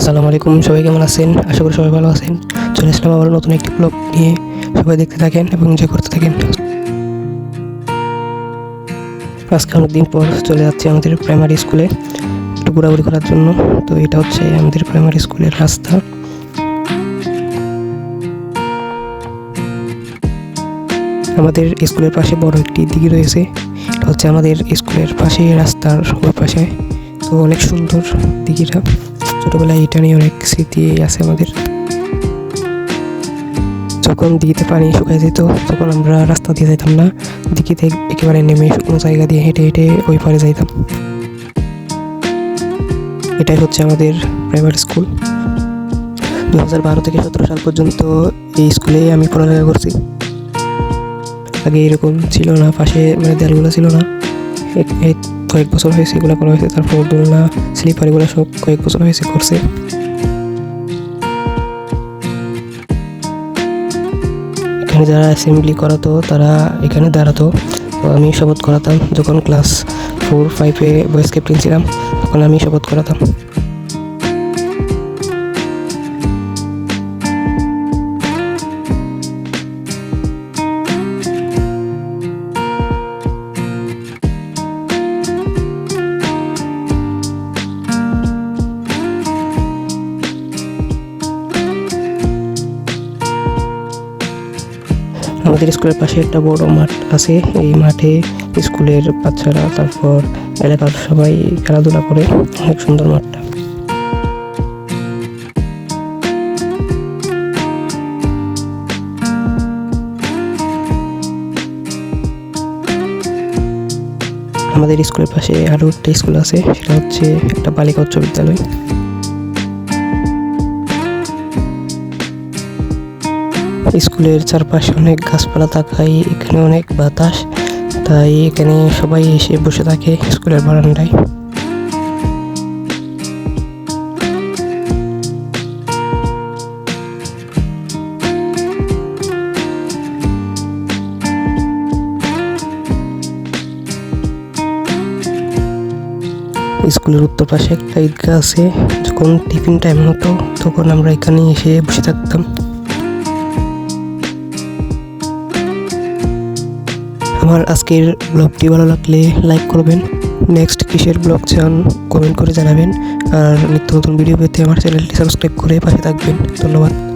আসসালামু আলাইকুম, সবাই কেমন আছেন? আশা করি সবাই ভালো আছেন। চলে আসলাম আবার নতুন একটি ব্লগ নিয়ে। সবাই দেখতে থাকেন এবং এনজয় করতে থাকেন। আজকে অনেকদিন পর চলে যাচ্ছি আমাদের প্রাইমারি স্কুলে একটু ঘোরাঘুরি করার জন্য। তো এটা হচ্ছে আমাদের প্রাইমারি স্কুলের রাস্তা। আমাদের স্কুলের পাশে বড় একটি দিঘি রয়েছে। এটা হচ্ছে আমাদের স্কুলের পাশে রাস্তার ওই পাশে। তো অনেক সুন্দর দিঘিটা। ছোটবেলায় এটা নিয়ে অনেক স্মৃতি আছে আমাদের। যখন দিঘিতে পানি শুকায় যেত, তখন আমরা রাস্তা দিয়ে যাইতাম না। দিঘিতে একেবারে নেমে শুকনো জায়গা দিয়ে হেঁটে হেঁটে ওই পারে যাইতাম। এটাই হচ্ছে আমাদের প্রাইমারি স্কুল দু হাজার বারো থেকে সতেরো সাল পর্যন্ত এই স্কুলেই আমি পড়ালেখা করছি। আগে এরকম ছিল না, পাশে মানে দেয়ালগুলো ছিল না। কয়েক বছর হয়েছে এগুলো করা হয়েছে, তারপর দোলনা স্লিপার এগুলো সব কয়েক বছর হয়েছে করছে। এখানে যারা অ্যাসেম্বলি করাতো, তারা এখানে দাঁড়াতো। আমি শপথ করাতাম, যখন ক্লাস ফোর ফাইভে বয়েস ক্যাপ্টেন ছিলাম, তখন আমি শপথ করাতাম। আমাদের স্কুলের পাশে একটা বড় মাঠ আছে। এই মাঠে স্কুলের বাচ্চারা, তারপর এলাকার সবাই খেলাধুলা করে। অনেক সুন্দর মাঠটা। আমাদের স্কুলের পাশে আরও একটা স্কুল আছে। সেটা হচ্ছে একটা বালিকা উচ্চ বিদ্যালয়। স্কুলের চারপাশে অনেক গাছপালা থাকায় এখানে অনেক বাতাস, তাই এখানে সবাই এসে বসে থাকে স্কুলের বারান্দায়। স্কুলের উত্তর পাশে একটা ঈদগাহ আছে, যখন টিফিন টাইম হতো, তখন আমরা এখানে এসে বসে থাকতাম। আমার আজকের ব্লগটি ভালো লাগলে লাইক করবেন। নেক্সট কিসের ব্লগ চান কমেন্ট করে জানাবেন। আর নিত্য নতুন ভিডিও পেতে আমার চ্যানেলটি সাবস্ক্রাইব করে পাশে থাকবেন। ধন্যবাদ।